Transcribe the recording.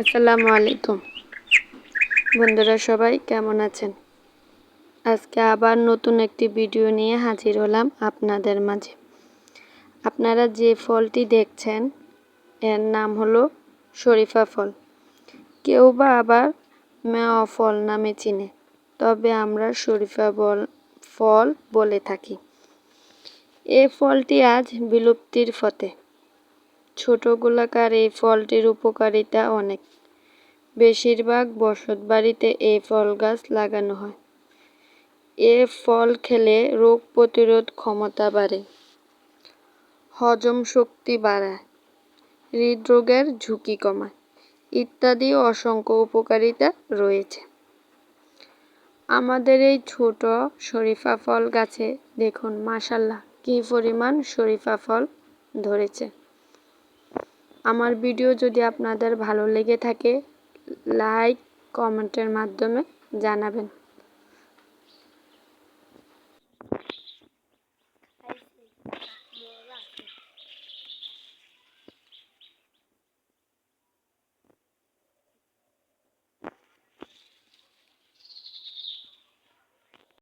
আসসালামু আলাইকুম। বন্ধুরা সবাই কেমন আছেন? আজকে আবার নতুন একটি ভিডিও নিয়ে হাজির হলাম আপনাদের মাঝে। আপনারা যে ফলটি দেখছেন, এর নাম হলো শরীফা ফল। কেউ বা আবার মেওয়া ফল নামে চিনে, তবে আমরা শরীফা বল, ফল বলে থাকি। এ ফলটি আজ বিলুপ্তির ফতে ছোট গোলাকার এই ফলটির উপকারিতা অনেক। বেশিরভাগ বসত বাড়িতে এই ফল গাছ লাগানো হয়। এ ফল খেলে রোগ প্রতিরোধ ক্ষমতা বাড়ে। হজম শক্তি বাড়ায়। হৃদরোগের ঝুঁকি কমায়। ইত্যাদি অসংখ্য উপকারিতা রয়েছে। আমাদের এই ছোট শরীফা ফল গাছে দেখুন মাসাল্লাহ কি পরিমাণ শরীফা ফল ধরেছে। আমার ভিডিও যদি আপনাদের ভালো লেগে থাকে লাইক কমেন্টের মাধ্যমে জানাবেন।